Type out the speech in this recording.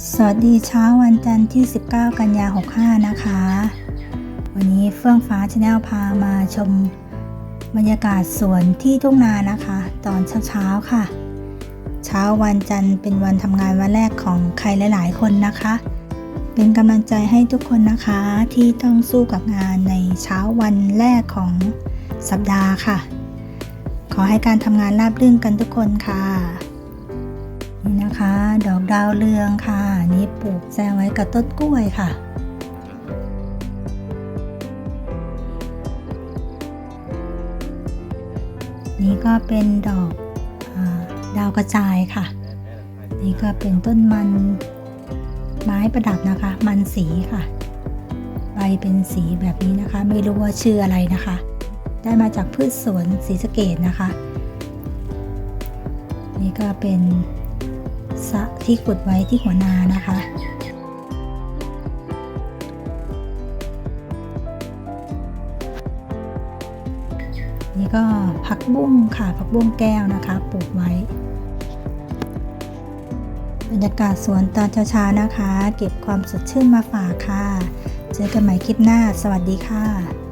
สวัสดีเช้าวันจันทร์ที่ 19 กันยา 65 นะคะ วันนี้เฟื่องฟ้าชาแนลพามาชมบรรยากาศสวนที่ทุ่งนานะคะ ตอนเช้าๆค่ะ เช้าวันจันทร์เป็นวันทำงานวันแรกของใครหลาย ๆ คนนะคะ เป็นกำลังใจให้ทุกคนนะคะที่ต้องสู้กับงานในเช้าวันแรกของสัปดาห์ค่ะ ขอให้การทำงานราบรื่นกันทุกคนค่ะ นี่นะคะ ดอกดาวเรืองค่ะ นี่ปลูกแซมไว้กับต้นกล้วยค่ะนี่ก็เป็นดอกอดาวกระจายค่ะ นี่ก็เป็นต้นมันไม้ประดับนะคะ มันสีค่ะ ใบเป็นสีแบบนี้นะคะ ไม่รู้ว่าชื่ออะไรนะคะ ได้มาจากพืชสวนสีสเกดนะคะ นี่ก็เป็น สะที่ขุดไว้ที่หัวนานะคะ นี่ก็ผักบุ้งค่ะผักบุ้งแก้วนะคะปลูกไว้ บรรยากาศสวนตอนเช้าๆนะคะ เก็บความสดชื่นมาฝากค่ะ เจอกันใหม่คลิปหน้า สวัสดีค่ะ